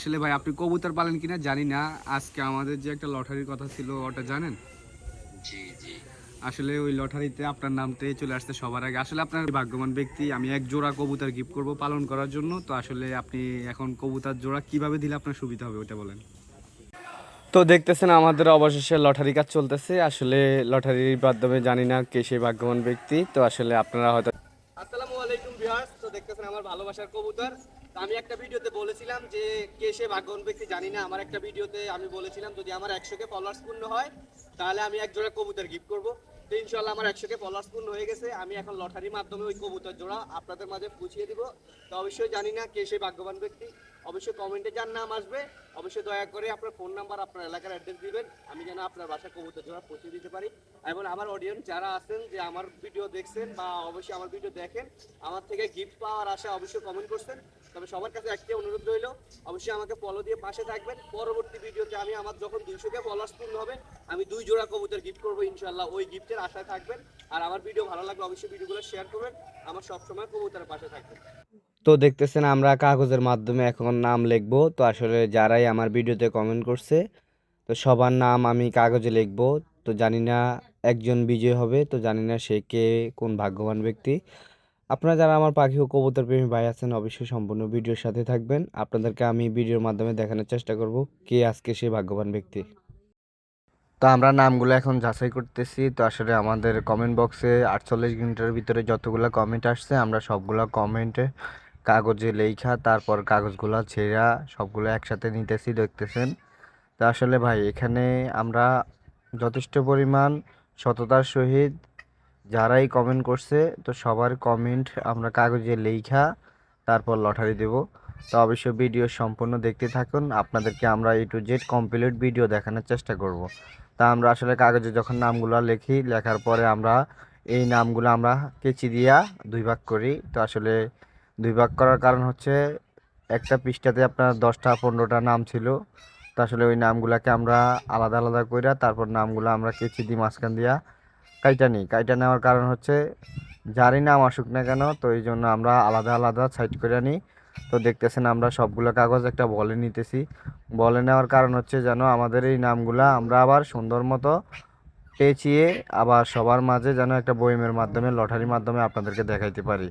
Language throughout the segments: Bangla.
আসলে ভাই আপনি কবুতর পালেন কিনা জানি না। আজকে আমাদের যে একটা লটারির কথা ছিল ওটা জানেন? জি জি। আসলে ওই লটারিতে আপনার নামটাই চলে আসছে সবার আগে। আসলে আপনার ভাগ্যবান ব্যক্তি আমি এক জোড়া কবুতর গিফট করব পালন করার জন্য। তো আসলে আপনি এখন কবুতর জোড়া কীভাবে দিলে আপনার সুবিধা হবে ওটা বলেন। তো দেখতেছেন আমাদের অবশেষে লটারি কাজ চলতেছে। আসলে লটারির মাধ্যমে জানি না কে সেই ভাগ্যবান ব্যক্তি। তো আসলে আপনারা হয়তো আসসালামু আলাইকুম ভিউয়ার্স। তো দেখতেছেন আমার ভালোবাসার কবুতর। আমি একটা ভিডিওতে বলেছিলাম যে কে সে ভাগ্যবান ব্যক্তি জানি না, আমার একটা ভিডিওতে আমি বলেছিলাম, যদি আমার একশো কে ফলোয়ার্স পূর্ণ হয়, তাহলে আমি এক জোড়া কবুতর গিফট করব। তো ইনশাল্লাহ আমার একশো কে ফলোয়ার্স পূর্ণ হয়ে গেছে। আমি এখন লটারির মাধ্যমে ওই কবুতর জোড়া আপনাদের মাঝে পুছিয়ে দিব। তো অবশ্যই জানি না কে সেই ভাগ্যবান ব্যক্তি। অবশ্যই কমেন্টে যার নাম আসবে। অবশ্যই দয়া করে আপনার ফোন নাম্বার আপনার এলাকার অ্যাড্রেস দিবেন। আমি যেন আপনার বাসায় কবুতর জোড়া পৌঁছে দিতে পারি। এবং আমার অডিয়েন্স যারা আছেন, যে আমার ভিডিও দেখছেন বা অবশ্যই আমার ভিডিও দেখেন, আমার থেকে গিফট পাওয়ার আশা অবশ্যই কমেন্ট করছেন। তবে সবার কাছে একটি অনুরোধ রইল, অবশ্যই আমাকে ফলো দিয়ে পাশে থাকবেন। পরবর্তী ভিডিওতে আমি আমার যখন দুইশো কে ফলোয়ার্স পূর্ণ হবে, আমি দুই জোড়া কবুতর গিফট করব ইনশাল্লাহ ওই গিফটের আশায় থাকবেন। আর আমার ভিডিও ভালো লাগলে অবশ্যই ভিডিওগুলো শেয়ার করবেন, আমার সবসময় কবুতরের পাশে থাকবেন। তো দেখতেছেন আমরা কাগজের মাধ্যমে এখন নাম লিখব, তো আসলে যারাই আমার ভিডিওতে কমেন্ট করছে, তো সবার নাম আমি কাগজে লিখব, তো জানি না একজন বিজয় হবে, তো জানি না সে কে, কোন ভাগ্যবান ব্যক্তি। আপনারা যারা আমার পাখি ও কবুতর প্রেমী ভাই আছেন, অবশ্যই সম্পূর্ণ ভিডিওর সাথে থাকবেন। আপনাদেরকে আমি ভিডিওর মাধ্যমে দেখানোর চেষ্টা করব কে আজকে সে ভাগ্যবান ব্যক্তি। তো আমরা নামগুলো এখন যাচাই করতেছি। তো আসলে আমাদের কমেন্ট বক্সে আটচল্লিশ ঘণ্টার ভিতরে যতগুলো কমেন্ট আসছে, আমরা সবগুলো কমেন্টে কাগজে লেখা তারপর কাগজগুলো ছেঁড়া, সবগুলো একসাথে নিতেছি, দেখতেছেন। তো আসলে ভাই, এখানে আমরা যথেষ্ট পরিমাণ সততার সহিত যারাই কমেন্ট করছে, তো সবার কমেন্ট আমরা কাগজে লেখা তারপর লটারি দেব। তো অবশ্যই ভিডিও সম্পূর্ণ দেখতে থাকুন। আপনাদেরকে আমরা A to Z complete video দেখানোর চেষ্টা করব। তা আমরা আসলে কাগজে যখন নামগুলো লিখি, লেখার পরে আমরা এই নামগুলো আমরা কেচি দিয়া দুই ভাগ করি। তো আসলে দুই ভাগ করার কারণ হচ্ছে, একটা পৃষ্ঠাতে আপনার দশটা, পনেরোটা নাম ছিল। তো আসলে ওই নামগুলোকে আমরা আলাদা আলাদা কইরা তারপর নামগুলো আমরা কেচি দিই মাঝখান দিয়া। কাইটা নিই। কাইটা নেওয়ার কারণ হচ্ছে যারই নাম আসুক না কেন, তো এই জন্য আমরা আলাদা আলাদা সাইড করে নিই তো দেখতেছেন আমরা সবগুলো কাগজ একটা বলে নিতেছি। বলে নেওয়ার কারণ হচ্ছে যেন আমাদের এই নামগুলা আমরা আবার সুন্দর মতো পেঁচিয়ে আবার সবার মাঝে যেন একটা বইমের মাধ্যমে, লটারির মাধ্যমে আপনাদেরকে দেখাইতে পারি।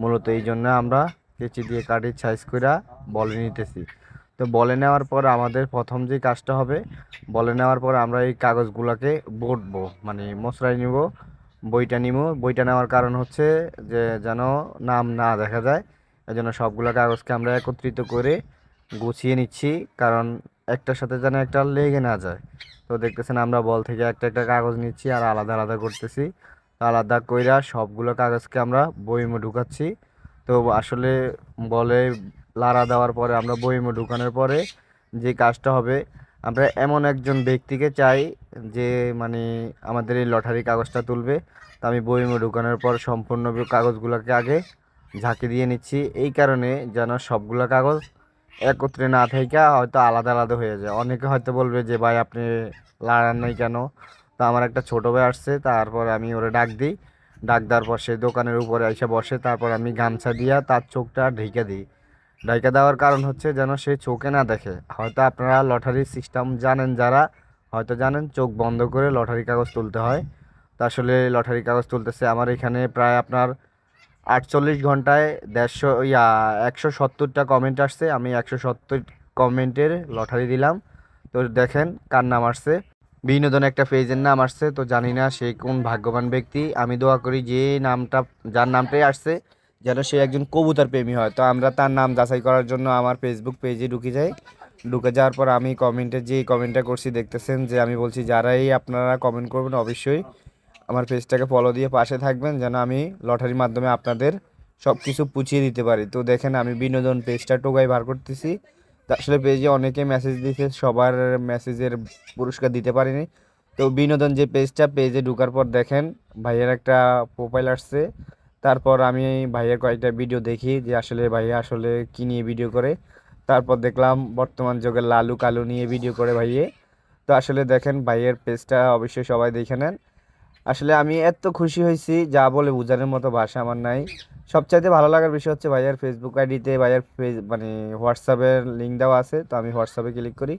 মূলত এই জন্য আমরা কেচি দিয়ে কাটির সাইজ করে বলে নিতেছি। তো বলে নেওয়ার পর আমাদের প্রথম যে কাজটা হবে, বলে নেওয়ার পর আমরা এই কাগজগুলোকে বটবো মানে মশলাই নিব, বইটা নিব। বইটা নেওয়ার কারণ হচ্ছে যে যেন নাম না দেখা যায় এই জন্য সবগুলো কাগজকে আমরা একত্রিত করে গুছিয়ে নিচ্ছি, কারণ একটার সাথে যেন একটা লেগে না যায়। তো দেখতেছেন আমরা বল থেকে একটা একটা কাগজ নিচ্ছি আর আলাদা আলাদা করতেছি। আলাদা কইরা সবগুলো কাগজকে আমরা বইমে ঢুকাচ্ছি। তো আসলে বলে লাড়া দেওয়ার পরে, আমরা বইমে ঢুকানোর পরে যে কাজটা হবে, আমরা এমন একজন ব্যক্তিকে চাই যে মানে আমাদের এই লটারি কাগজটা তুলবে। তো আমি বইমে ঢুকানোর পর সম্পূর্ণ কাগজগুলোকে আগে ঝাঁকি দিয়ে নিচ্ছি। এই কারণে যেন সবগুলো কাগজ একত্রে না থেকে হয়তো আলাদা আলাদা হয়ে যায়। অনেকে হয়তো বলবে যে, ভাই, আপনি লাড়ান নাই কেন? তো আমার একটা ছোটো ভাই আসছে, তারপর আমি ওরে ডাক দিই। ডাক দেওয়ার পর সে দোকানের উপরে এসে বসে, তারপর আমি গামছা দিয়া তার চোখটা ঢেকে দিই। ঢেকে দেওয়ার কারণ হচ্ছে যেন সে চোখে না দেখে। হয়তো আপনারা লটারির সিস্টেম জানেন যারা, হয়তো জানেন চোখ বন্ধ করে লটারি কাগজ তুলতে হয়। তা আসলে লটারি কাগজ তুলতেছে আমার এখানে প্রায় আপনার আটচল্লিশ ঘন্টায় দেড়শো, ইয়া, একশো সত্তরটা কমেন্ট আসছে। আমি একশো সত্তর কমেন্টের লটারি দিলাম। তো দেখেন কার নাম আসছে। বিনোদন একটা পেজের নাম আসছে, তো জানি না সে কোন ভাগ্যবান ব্যক্তি। আমি দোয়া করি যে নামটা, যার নামটাই আসছে যেন সে একজন কবুতর প্রেমী হয়। তো আমরা তার নাম যাচাই করার জন্য আমার ফেসবুক পেজে ঢুকে যাই। ঢুকে যাওয়ার পর আমি কমেন্টে যে কমেন্টটা করছি দেখতেছেন যে আমি বলছি, যারাই আপনারা কমেন্ট করবেন অবশ্যই আমার পেজটাকে ফলো দিয়ে পাশে থাকবেন যেন আমি লটারির মাধ্যমে আপনাদের সব কিছু পুছিয়ে দিতে পারি। তো দেখেন আমি বিনোদন পেজটা টোকাই বার করতেছি। আসলে পেজে অনেকে মেসেজ দিয়েছে সবার মেসেজের পুরস্কার দিতে পারিনি। তো বিনোদন যে পেজটা পেজে ঢোকার পর দেখেন ভাইয়ের একটা প্রোফাইল আসছে। তারপর আমি ভাইয়ের কয়েকটা ভিডিও দেখি যে আসলে ভাইয়া আসলে কী নিয়ে ভিডিও করে। তারপর দেখলাম বর্তমান যুগে লালু কালু নিয়ে ভিডিও করে ভাইয়ে। তো আসলে দেখেন ভাইয়ের পেজটা অবশ্যই সবাই দেখে নেন। আসলে আমি এত খুশি হয়েছি, যা বলে বোঝানোর মতো ভাষা আমার নাই। সবচাইতে ভালো লাগার বিষয় হচ্ছে ভাইয়ার ফেসবুক আইডিতে ভাইয়ার ফেস মানে হোয়াটসঅ্যাপের লিঙ্ক দেওয়া আছে। তো আমি হোয়াটসঅ্যাপে ক্লিক করি।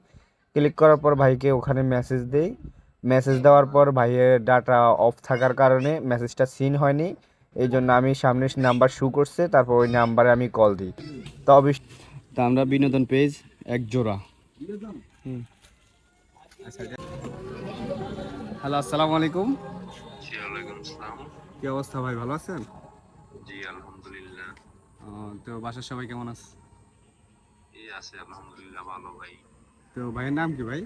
ক্লিক করার পর ভাইকে ওখানে মেসেজ দেই। মেসেজ দেওয়ার পর ভাইয়ের ডাটা অফ থাকার কারণে মেসেজটা সিন হয়নি। এই জন্য আমি সামনে নাম্বার শু করছে তারপর ওই নাম্বারে আমি কল দিই। তো অবশ্য তা আমরা বিনোদন পেজ এক জোড়া। হ্যালো আসসালামু আলাইকুম। কি অবস্থা ভাই ভালো আছেন? জি আলহামদুলিল্লাহ। তো বাসার সবাই কেমন আছে? এই আছে আলহামদুলিল্লাহ ভালো ভাই। তো ভাইয়ের নাম কি ভাই?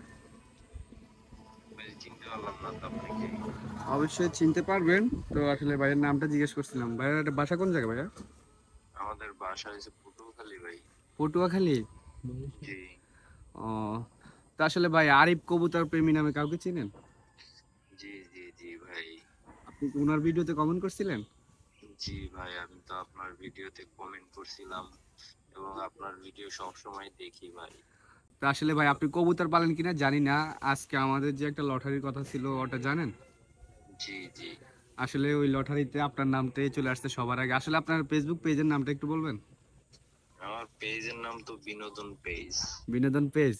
ভাই চিনতে পারলাম না তো আপনাকে। অবশ্যই চিনতে পারবেন। তো আসলে ভাইয়ের নামটা জিজ্ঞেস করছিলাম। ভাইয়ের একটা বাসা কোন জায়গায় ভাইয়া? আমাদের বাসা হয়েছে পটুয়াখালী ভাই। পটুয়াখালী? জি। ও তো আসলে ভাই আরিফ কবুতর প্রেমী নামে কাউকে চিনেন? জি জি জি ভাই। আপনি কি ওনার ভিডিওতে কমেন্ট করছিলেন? জি ভাই আমি তো আপনার ভিডিওতে কমেন্ট করছিলাম এবং আপনার ভিডিও সব সময় দেখি ভাই। তো আসলে ভাই আপনি কবুতর পালেন কিনা জানি না। আজকে আমাদের যে একটা লটারির কথা ছিল ওটা জানেন? জি জি। আসলে ওই লটারিতে আপনার নামটাই চলে আসছে সবার আগে। আসলে আপনার ফেসবুক পেজের নামটা একটু বলবেন? আমার পেজের নাম তো বিনোদন পেজ বিনোদন পেজ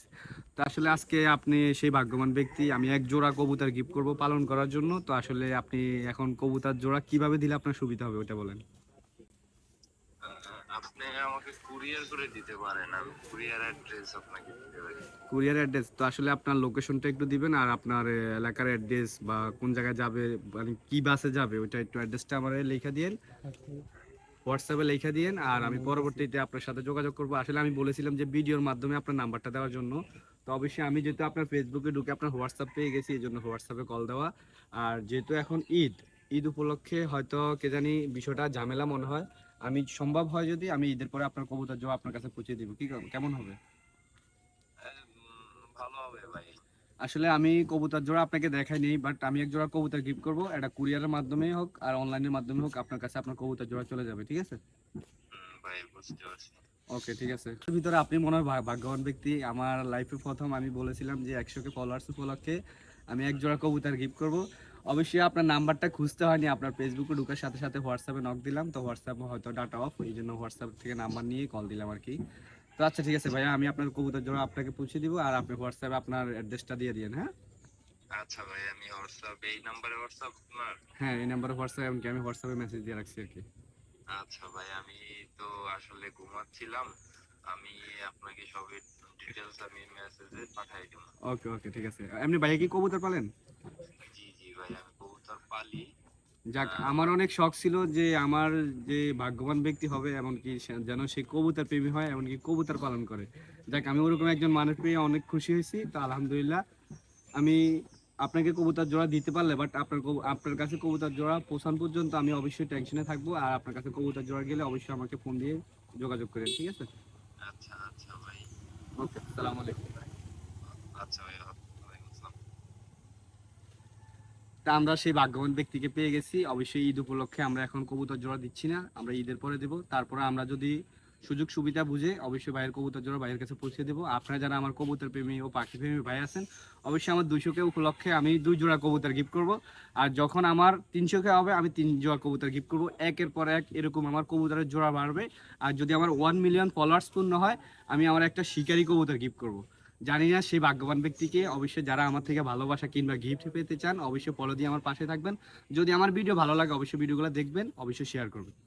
তো আসলে আজকে আপনি সেই ভাগ্যবান ব্যক্তি আমি এক জোড়া কবুতর গিফট করব পালন করার জন্য। তো আসলে আপনি এখন কবুতর জোড়া কীভাবে দিলে আপনার সুবিধা হবে ওটা বলেন। আপনি আমাকে কুরিয়ার করে দিতে পারেন, আমি কুরিয়ার অ্যাড্রেস আপনাকে দিতে পারি। কুরিয়ার অ্যাড্রেস তো আসলে আপনার লোকেশনটা একটু দিবেন আর আপনার এলাকার অ্যাড্রেস বা কোন জায়গায় যাবে মানে কি বাসে যাবে, ওইটা একটু অ্যাড্রেসটা আমার দিয়েন। হোয়াটসঅ্যাপে দিয়েন আর আমি পরবর্তীতে আপনার সাথে যোগাযোগ করব। আসলে আমি বলেছিলাম যে ভিডিওর মাধ্যমে আপনার নাম্বারটা দেওয়ার জন্য। তো অবশ্যই আমি যেহেতু আপনার ফেসবুকে ঢুকে আপনার হোয়াটসঅ্যাপ পেয়ে গেছি, এই জন্য হোয়াটসঅ্যাপে কল দেওয়া। আর যেহেতু এখন ঈদ ঈদ উপলক্ষে হয়তো কে জানি বিষয়টা ঝামেলা মনে হয়। আমি সম্ভব হয় যদি আমি ঈদের পরে আপনার কবুতর জবাব আপনার কাছে পৌঁছে দিব। কি কেমন হবে? ভালো হবে ভাই। আসলে আমি কবুতর জোড়া আপনাকে দেখাই নেই বাট আমি এক জোড়া কবুতর গিফট করব। এটা কুরিয়ারের মাধ্যমেই হোক আর অনলাইনের মাধ্যমে হোক আপনার কাছে আপনার কবুতর জোড়া চলে যাবে ঠিক আছে? ভাই বুঝতে পারছি। ওকে ঠিক আছে। ভিতরে আপনি মনে হয় ভাগ্যবান ব্যক্তি। আমার লাইফে প্রথম আমি বলেছিলাম যে একশোকে ফলোয়ার্স উপলক্ষে আমি এক জোড়া কবুতর গিফট করব। অবশ্যই আপনার নাম্বারটা খুঁজতে হয়নি। আপনার ফেসবুকে ঢুকার সাথে সাথে হোয়াটসঅ্যাপে নক দিলাম। তো হোয়াটসঅ্যাপে হয়তো ডাটা অফ এই জন্য হোয়াটসঅ্যাপ থেকে নাম্বার নিয়ে কল দিলাম আর কি। তো আচ্ছা ঠিক আছে ভাইয়া আমি আপনার কবুতর জন্য আপনাকে পৌঁছে দিব আর আপনি হোয়াটসঅ্যাপে আপনার অ্যাড্রেসটা দিয়ে দিন হ্যাঁ? আচ্ছা ভাই আমি হোয়াটসঅ্যাপ এই নাম্বারে হোয়াটসঅ্যাপ আপনার? হ্যাঁ এই নাম্বারে হোয়াটসঅ্যাপে এমনকি আমি হোয়াটসঅ্যাপে মেসেজ দিয়ে রাখছি আর কি। আচ্ছা ভাই আমি তো আসলে ঘুমাচ্ছিলাম। আমি আপনাকে সবের ডিটেলস আমি মেসেজে পাঠিয়ে দেব। ওকে ওকে ঠিক আছে। এমনি ভাইয়া কি কবুতর পালেন জি জি ভাই আমি কবুতর পালি যাক আমার অনেক শখ ছিল যে আমার যে ভাগ্যবান ব্যক্তি হবে এমনকি যেন সে কবুতর প্রেমী হয় এমনকি কবুতর পালন করে। যাক আমি ওরকম একজন মানুষ পেয়ে অনেক খুশি হয়েছি। তো আলহামদুলিল্লাহ আমি আপনাকে কবুতর জোড়া দিতে পারলে বাট আপনার আপনার কাছে কবুতর জোড়া পৌঁছান পর্যন্ত আমি অবশ্যই টেনশনে থাকব আর আপনার কাছে কবুতর জোড়া গেলে অবশ্যই আমাকে ফোন দিয়ে যোগাযোগ করেন ঠিক আছে? আচ্ছা আচ্ছা ভাই। ওকে সালাম আলাইকুম। আচ্ছা ভাই ওয়ালাইকুম আসসালাম তা আমরা সেই ভাগ্যবান ব্যক্তিকে পেয়ে গেছি। অবশ্যই ঈদ উপলক্ষে আমরা এখন কবুতর জোড়া দিচ্ছি না, আমরা ঈদের পরে দেবো। তারপরে আমরা যদি সুযোগ সুবিধা বুঝে অবশ্যই ভাইয়ের কবুতর জোড়া ভাইয়ের কাছে পৌঁছে দেবো। আপনারা যারা আমার কবুতর প্রেমী ও পাখি প্রেমী ভাই আছেন, অবশ্যই আমার দুইশোকে উপলক্ষে আমি দুই জোড়া কবুতর গিফট করব। আর যখন আমার তিনশোকে হবে, আমি তিন জোড়া কবুতর গিফট করব। একের পর এক এরকম আমার কবুতরের জোড়া বাড়বে। আর যদি আমার ওয়ান মিলিয়ন ফলোয়ার্স পূর্ণ হয়, আমি আমার একটা শিকারি কবুতর গিফট করব। জানি না, সেই ভাগ্যবান ব্যক্তিকে। অবশ্যই যারা আমার থেকে ভালোবাসা কিংবা গিফট পেতে চান, অবশ্যই ফলো দিয়ে আমার পাশে থাকবেন। যদি আমার ভিডিও ভালো লাগে, অবশ্যই ভিডিওগুলো দেখবেন, অবশ্যই শেয়ার করবেন।